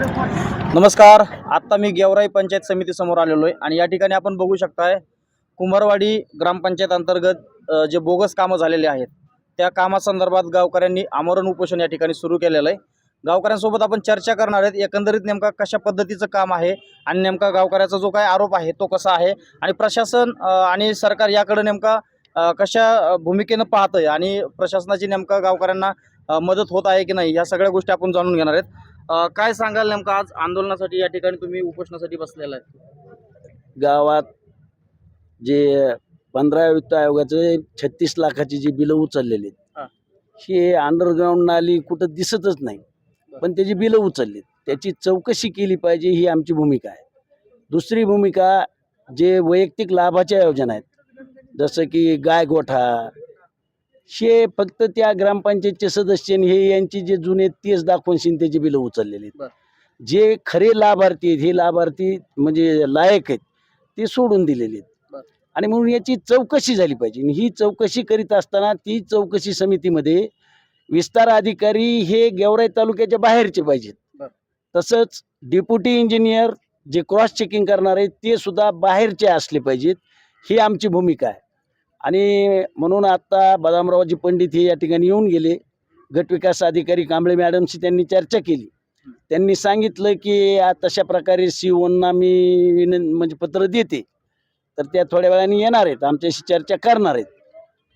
नमस्कार आत्ता मी गेवराई पंचायत समितीसमोर आलेलो आहे आणि या ठिकाणी आपण बघू शकताय कुंभारवाडी ग्रामपंचायत अंतर्गत जे बोगस कामं झालेले आहेत त्या कामासंदर्भात गावकऱ्यांनी आमरण उपोषण या ठिकाणी सुरू केलेलं आहे गावकऱ्यांसोबत आपण चर्चा करणार आहेत एकंदरीत नेमका कशा पद्धतीचं काम आहे आणि नेमका गावकऱ्याचा जो काय आरोप आहे तो कसा आहे आणि प्रशासन आणि सरकार याकडे नेमका कशा भूमिकेनं भूमिकेनं पाहतंय आणि प्रशासनाची नेमका गावकऱ्यांना मदत होत आहे की नाही या सगळ्या गोष्टी आपण जाणून घेणार आहेत. काय सांगाल नेमकं आज आंदोलनासाठी या ठिकाणी तुम्ही उपोषणासाठी बसलेला आहे? गावात जे पंधरा वित्त आयोगाचे छत्तीस लाखाची जी बिलं उचललेली हा. आहेत हे. अंडरग्राऊंड नाली कुठं दिसतच नाही. पण त्याची बिलं उचललीत. त्याची चौकशी केली पाहिजे ही आमची भूमिका आहे. दुसरी भूमिका जे वैयक्तिक लाभाच्या योजना आहेत जसं की गायगोठा हे फक्त त्या ग्रामपंचायतचे सदस्य आणि हे यांची जे जुने तेच दाखवून त्याची बिलं उचललेली आहेत. जे खरे लाभार्थी आहेत हे लाभार्थी म्हणजे लायक आहेत ते सोडून दिलेले आहेत. आणि म्हणून याची चौकशी झाली पाहिजे आणि ही चौकशी करीत असताना ती चौकशी समितीमध्ये विस्तार अधिकारी हे गेवराई तालुक्याच्या बाहेरचे पाहिजेत. तसंच डेप्युटी इंजिनियर जे क्रॉस चेकिंग करणार आहेत ते सुद्धा बाहेरचे असले पाहिजेत ही आमची भूमिका आहे आणि म्हणून आत्ता बदामरावजी पंडित हे या ठिकाणी येऊन गेले. गटविकास अधिकारी कांबळे मॅडमशी त्यांनी चर्चा केली. त्यांनी सांगितलं की तशा प्रकारे सीओना मी विनं म्हणजे पत्र देते. तर त्या थोड्या वेळाने येणार आहेत. आमच्याशी चर्चा करणार आहेत.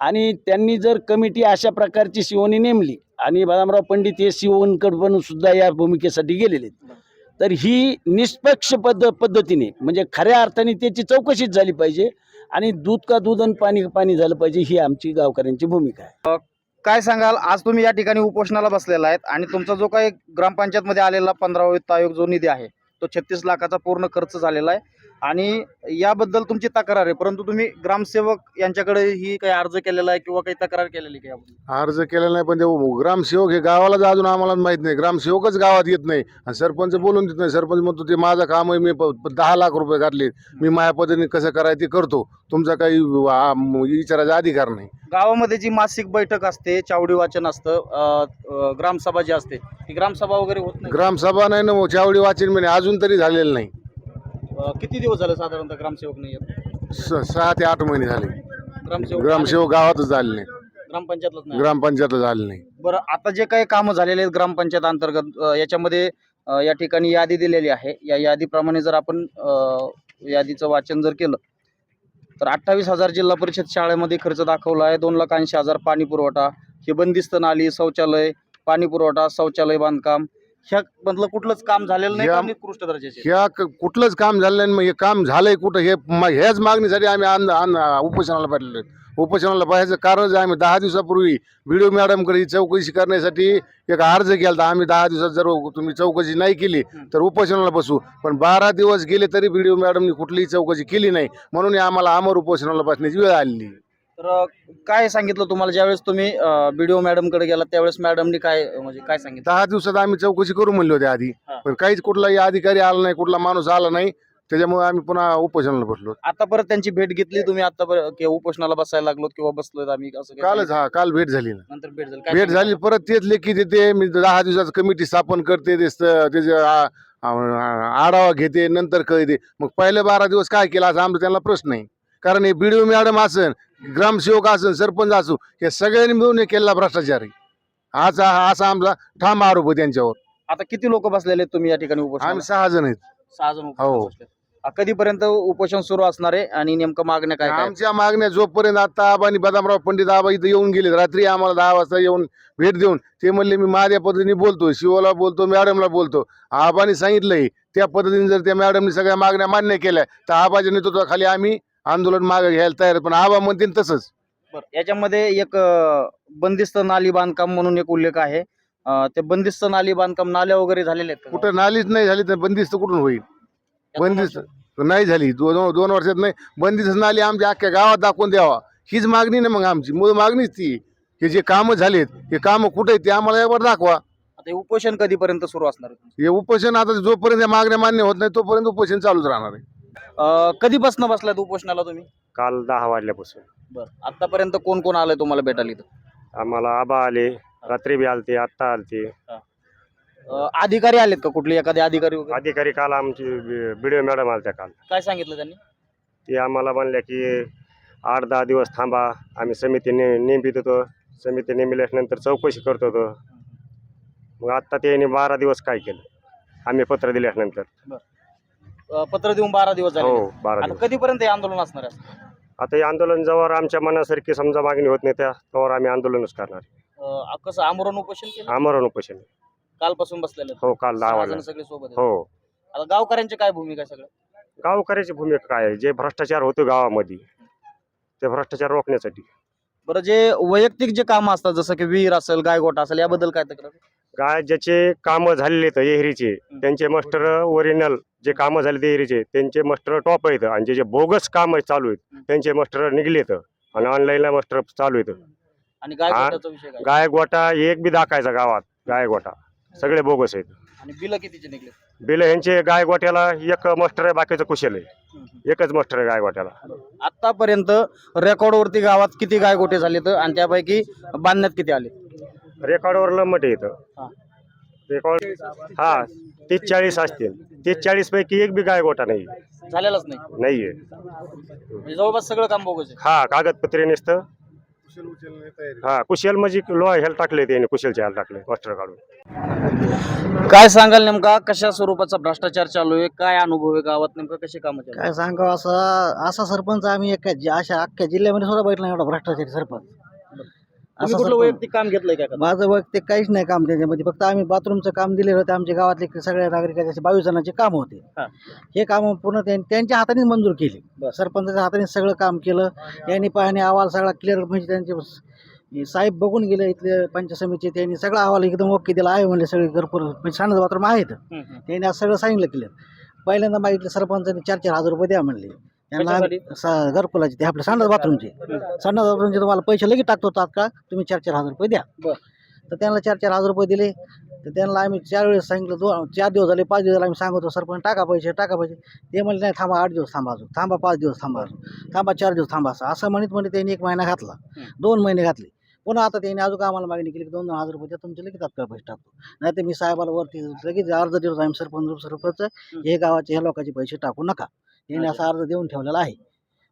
आणि त्यांनी जर कमिटी अशा प्रकारची सीओनी नेमली आणि बदामराव पंडित हे सीओनकडे पण सुद्धा या भूमिकेसाठी गेलेले आहेत तर ही निष्पक्ष पद्ध पद्धतीने म्हणजे खऱ्या अर्थाने त्याची चौकशीच झाली पाहिजे. आणि दूध का दूध आणि पाणी का पाणी झालं पाहिजे ही आमची गावकऱ्यांची भूमिका आहे. काय सांगाल? आज तुम्ही या ठिकाणी उपोषणाला बसलेला आहेत आणि तुमचा जो काही ग्रामपंचायतमध्ये आलेला पंधरा वित्त आयोग जो निधी आहे तो छत्तीस लाखाचा पूर्ण खर्च झालेला आहे. आणि याबद्दल तुमची तक्रार आहे परंतु तुम्ही ग्रामसेवक यांच्याकडे ही काही अर्ज केलेला आहे किंवा काही तक्रार केलेली का याबद्दल? अर्ज केलेला नाही पण ते ग्रामसेवक हे गावालाच अजून आम्हाला माहीत नाही. ग्रामसेवकच गावात येत नाही आणि सरपंच बोलून देत नाही. सरपंच म्हणतो ते माझं काम आहे मी प- प- दहा लाख रुपये घातले. मी माझ्या पद्धतीने कसं करायचं ते करतो. तुमचा काही आ, म, विचारायचा अधिकार नाही. गावामध्ये जी मासिक बैठक असते चावडी वाचन असतं अ, अ, ग्रामसभा जी असते ती ग्रामसभा वगैरे होत नाही? ग्रामसभा नाही ना चावडी वाचन म्हणे अजून तरी झालेलं नाही. किती दिवस झाले साधारणतः ग्रामसेवक नाही आहेत स- सहा ते आठ महिने झाले. ग्रामसेवक ग्रामसेवक गावातच झाले नाही. ग्रामपंचायतलाच नाही ग्रामपंचायतला झाले नाही. बरं आता जे काही कामं झालेले आहेत ग्रामपंचायत अंतर्गत अ, याच्यामध्ये अ, या ठिकाणी यादी दिलेली आहे. या यादीप्रमाणे जर आपण अ, यादीचं वाचन जर केलं तर अठ्ठावीस हजार जिल्हा परिषद शाळेमध्ये खर्च दाखवला आहे. दोन लाख ऐंशी हजार पाणी पुरवठा. हे बंदिस्त नाली शौचालय पाणी पुरवठा शौचालय बांधकाम ह्या मधलं कुठलंच काम झालेलं नाही या- दर्जाचे. ह्या क- कुठलंच काम झालं नाही. मग हे काम झालंय कुठं? हे म- ह्याच मागणीसाठी आम्ही आंद- आंद- उपोषणाला पाठवले उपोषणाला पाहायचं कारण आम्ही दहा दिवसापूर्वी व्हिडिओ मॅडमकडे ही चौकशी करण्यासाठी एक अर्ज केला होता. आम्ही दहा दिवसात जर तुम्ही चौकशी नाही केली तर उपोषणाला बसू. पण बारा दिवस गेले तरी व्हिडिओ मॅडमनी कुठलीही चौकशी केली नाही. म्हणून हे आम्हाला अमर उपोषणाला बसण्याची वेळ आलेली तर काय सांगितलं तुम्हाला ज्यावेळेस तुम्ही बीडीओ मॅडमकडे गेला त्यावेळेस मॅडमनी काय म्हणजे काय सांगितलं? दहा दिवसात आम्ही चौकशी करू म्हणले होते आधी. हा. पण काहीच कुठलाही अधिकारी आला नाही कुठला माणूस आला नाही. त्याच्यामुळे आम्ही पुन्हा उपोषणाला बसलो आता परत त्यांची भेट घेतली तुम्ही आता उपोषणाला बसायला लागलो किंवा बसलोय आम्ही असं काही कालच हा काल भेट झाली ना. नंतर भेट झाली. काय भेट सांगितलं? झाली परत तेच लेखी देते मी दहा दिवसाचं कमिटी स्थापन करते ते स- त्याचे आ- आ- आढावा घेते नंतर कळते. मग पहिले बारा दिवस काय केलं असं आमचा त्यांना प्रश्न आहे. कारण हे बीडीओ मॅडम असन ग्रामसेवक असन सरपंच असू हे सगळ्यांनी मिळून हे केलेला भ्रष्टाचार आहे. आज असा आमचा ठाम आरोप आहे त्यांच्यावर. आता किती लोक बसलेले आहेत तुम्ही या ठिकाणी आम्ही उपोषण सहा जण आहेत. सहा जण उपोषणाला हो. बसलेत. कधीपर्यंत उपोषण सुरू असणार आहे आणि नेमकं मागण्या काय काय आमच्या मागण्या जोपर्यंत आता आबा आणि बदामराव पंडित आबा इथं येऊन गेले रात्री आम्हाला दहा वाजता येऊन भेट देऊन ते म्हणले मी माझ्या पद्धतीने बोलतो शिवला बोलतो मॅडमला बोलतो. आबानी सांगितलंय त्या पद्धतीने जर त्या मॅडमनी सगळ्या मागण्या मान्य केल्या तर आबाच्या नेतृत्वाखाली आम्ही आंदोलन मागे घ्यायला तयार. पण आबा म्हणतील तसंच. बरं. याच्यामध्ये एक अ, बंदिस्त नाली बांधकाम म्हणून एक उल्लेख आहे. अ, ते बंदिस्त नाली बांधकाम नाल्या वगैरे झालेले आहेत का? कुठं नालीच नाही झाली तर बंदिस्त कुठून होईल? बंदिस्त नाही झाली. दोन दोन वर्षात नाही. बंदिस्त नाली आमच्या अख्ख्या गावात दाखवून द्यावा. हीच मागणी ना मग आमची. मूळ मागणीच ती. हे जे कामं झालेत हे कामं कुठे ते आम्हाला यावर दाखवा. आता हे उपोषण कधीपर्यंत सुरू असणार आहे? हे उपोषण आता जोपर्यंत या मागण्या मान्य होत नाही तोपर्यंत उपोषण चालूच राहणार आहे. कधीपासून बसलात उपोषणाला तुम्ही? काल दहा वाजल्यापासून. बरं. आतापर्यंत कोण कोण आलंय तुम्हाला भेटायला इथं? आम्हाला आबा आले रात्री बी आलते आत्ता आलते. अ, अधिकारी आलेत का कुठले? एखादे अधिकारी वगैरे? अधिकारी काल आमची बीडीओ मॅडम आल्या काल. काय सांगितलं त्यांनी? ते आम्हाला म्हणल्या की आठ दहा दिवस थांबा आम्ही समिती ने नेमित होतो समिती नेमिल्यानंतर चौकशी करत होतो मग आत्ता त्यांनी बारा दिवस काय केलं? आम्ही पत्र दिल्यानंतर. अ, पत्र देऊन बारा दिवस झाले. हो बारा आता दिवस. कधीपर्यंत हे आंदोलन असणार आहे? आता हे आंदोलन जवळ आमच्या मनासारखी समजा मागणी होत नाही त्या त्यावर आम्ही आंदोलनच करणार अ, कसं आमरण उपोषण केलं? आमरण उपोषण. कालपासून बसलेलं हो काल दहा वाजता सगळे सोबत आहेत. हो. आता गावकऱ्यांची काय भूमिका आहे सगळं? गावकऱ्याची भूमिका काय आहे? जे भ्रष्टाचार होतो गावामध्ये ते भ्रष्टाचार रोखण्यासाठी. बरं जे वैयक्तिक जे कामं असतात जसं की विहीर असेल गायगोटा असेल याबद्दल काय तक्रार? काय ज्याचे कामं झालेले आहेत एहरीचे त्यांचे मास्टर ओरिजिनल जे कामं झाले ते एहरीचे त्यांचे मास्टर टॉप आहेत. आणि जे जे बोगस कामं चालू आहेत त्यांचे मास्टर निघलेत आणि ऑनलाईनला मास्टर चालू आहेत. आणि गायगोटाचा विषय काय? गाय गोटा एक बी दाखायचा गावात गाय गोटा सगळे बोगस आहेत. आणि बिलं कितीचे निघले बिल यांचे गाय गोट्याला एक मास्टर आहे बाकीचं कुशल आहे. एकच मास्टर आहे गाय गोट्याला आतापर्यंत रेकॉर्डवरती गावात किती गायगोटे झालेत आणि त्यापैकी बांधण्यात किती आले? रेकॉर्डवर लंबट येतं हा. रेकॉर्ड हा तीस चाळीस असतील. तीस चाळीस पैकी एक बी गाय गोटा नाही. झालेलाच नाही. नाहीये. म्हणजे जवळपास सगळं काम बोगस आहे. हा कागदपत्रे नसतं. हा कुशल म्हणजे लो ह्याला टाकले त्याने कुशलच्या ह्याला टाकले मास्टर काढून. काय सांगाल नेमका? कशा स्वरूपाचा भ्रष्टाचार चालू आहे? काय अनुभव आहे गावात? नेमकं कसे कामं? काय सांगावं? असं असा सरपंच आम्ही एका जि- अशा अख्ख्या जिल्ह्यामध्ये सुद्धा बैठला एवढा भ्रष्टाचारी सरपंच. तुम्ही असा कुठलं सरपंच- वैयक्तिक काम घेतलंय का? माझं वैयक्तिक काहीच नाही काम त्याच्यामध्ये. फक्त आम्ही बाथरूमचं काम दिलेलं होतं. आमच्या गावातले सगळ्या नागरिकाचे बावीस जणांचे काम होते. हा. हे काम पूर्ण त्यां- त्यांच्या हाताने मंजूर केले. सरपंचाच्या हाताने सगळं काम केलं. यांनी पाहणी अहवाल सगळा क्लिअर म्हणजे त्यांचे स- साहेब बघून गेले इथले पंचायत समितीचे. त्यांनी सगळा अहवाल एकदम ओके दिला. आहे म्हणले सगळे घरपूर म्हणजे सांडत बाथरूम आहेत. त्यांनी आज सगळं सांगितलं क्लिअर पहिल्यांदा मागितलं सरपंचाने चार चार हजार रुपये द्या म्हणले. त्यांना कशासाठी? स- घरकुलाचे ते आपले संडास बाथरूमचे. संडास बाथरूमचे तुम्हाला पैसे लगेच टाकतो तात्काळ तुम्ही चार चार हजार रुपये द्या. बरं. तर त्यांना चार चार हजार रुपये दिले. तर त्यांना आम्ही चार वेळेस सांगितलं दोन चार दिवस झाले पाच दिवस झाले. आम्ही सांगतो सरपंच टाका पैसे टाका पैसे. ते म्हणले नाही थांबा आठ दिवस थांबा अजून. थांबा पाच दिवस थांबा अजून. थांबा चार दिवस थांबा असं. असं म्हणत म्हणत त्यांनी एक महिना घातला. दोन महिने घातले. पुन्हा आता त्यांनी अजून आम्हाला मागणी केली की दोन दोन हजार रुपये द्या तुमचे लगेच तात्काळ पैसे टाकतो. नाही तर मी साहेबाला वरती लगेच अर्ज दिवस आम्ही सरपंच सरपंच हे गावाचे ह्या लोकांचे पैसे टाकू नका. त्यांनी असा अर्ज देऊन ठेवलेला आहे.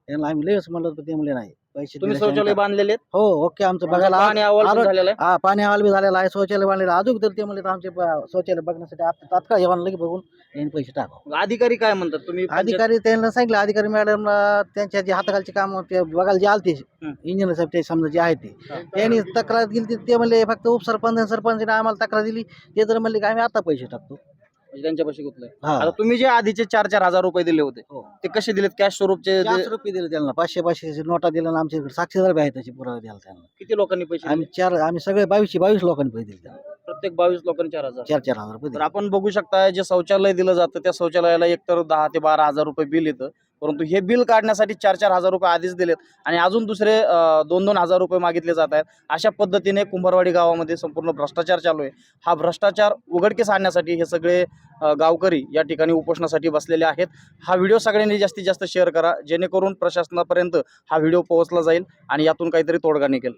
त्यांना आम्ही लगेच म्हणलं तर ते म्हणले नाही पैसे तुम्ही दिल्याशिवाय शौचालय बांधलेले आहेत? हो ओके आमचं बघायला पाणी अहवाल पण आलो- झालेला आहे? हा पाणी बी झालेला आहे. शौचालय बांधलेलं आहे. अजून तर ते म्हणले तर आमचे शौचालय बघण्यासाठी आता तात्काळ येऊन लगे बघून यांनी पैसे टाका अधिकारी काय म्हणतात? तुम्ही पंचायत- अधिकारी त्यांना सांगितलं अधिकारी मॅडमला त्यांच्या जे हाताखालचे काम ते बघायला जे आलते हं. इंजिनियर साहेब ते समजा जे आहेत ते. त्यांनी तक्रार दिली ती- म्हणले फक्त उपसरपंच आणि सरपंचने आम्हाला तक्रार दिली. ते तर म्हणले की आम्ही आता पैसे टाकतो. म्हणजे त्यांच्यापाशी गुंतलंय. हा. आता तुम्ही जे आधीचे चार चार हजार रुपये दिले होते हो. ते कसे दिलेत? कॅश स्वरूपचे रुपये दिले त्यांना. पाचशे पाचशे नोटा दिल्या आणि आमच्या इकडे साक्षीदार बी आहेत त्याचे पुरावे द्यायला त्यांना. किती लोकांनी पैसे आम्ही? चार आम्ही सगळे बावीसशे बावीस लोकांनी पैसे दिले त्यांना. प्रत्येक बावीस लोकांनी चार हजार. चार चार हजार रुपये तर दिले. आपण बघू शकता जे शौचालय दिलं जातं त्या शौचालयाला एकतर दहा ते बारा हजार रुपये बिल येतं. परंतु हे बिल काढण्यासाठी चार चार हजार रुपये आधीच दिलेत. आणि अजून दुसरे अं, दोन दोन हजार रुपये मागितले जात आहेत. अशा पद्धतीने कुंभारवाडी गावामध्ये संपूर्ण भ्रष्टाचार चालू आहे. हा भ्रष्टाचार उघडकीस आणण्यासाठी हे सगळे अं, गावकरी या ठिकाणी उपोषणासाठी बसलेले आहेत. हा व्हिडिओ सगळ्यांनी जास्तीत जास्त शेअर करा. जेणेकरून प्रशासनापर्यंत हा व्हिडिओ पोहोचला जाईल आणि यातून काहीतरी तोडगा निघेल.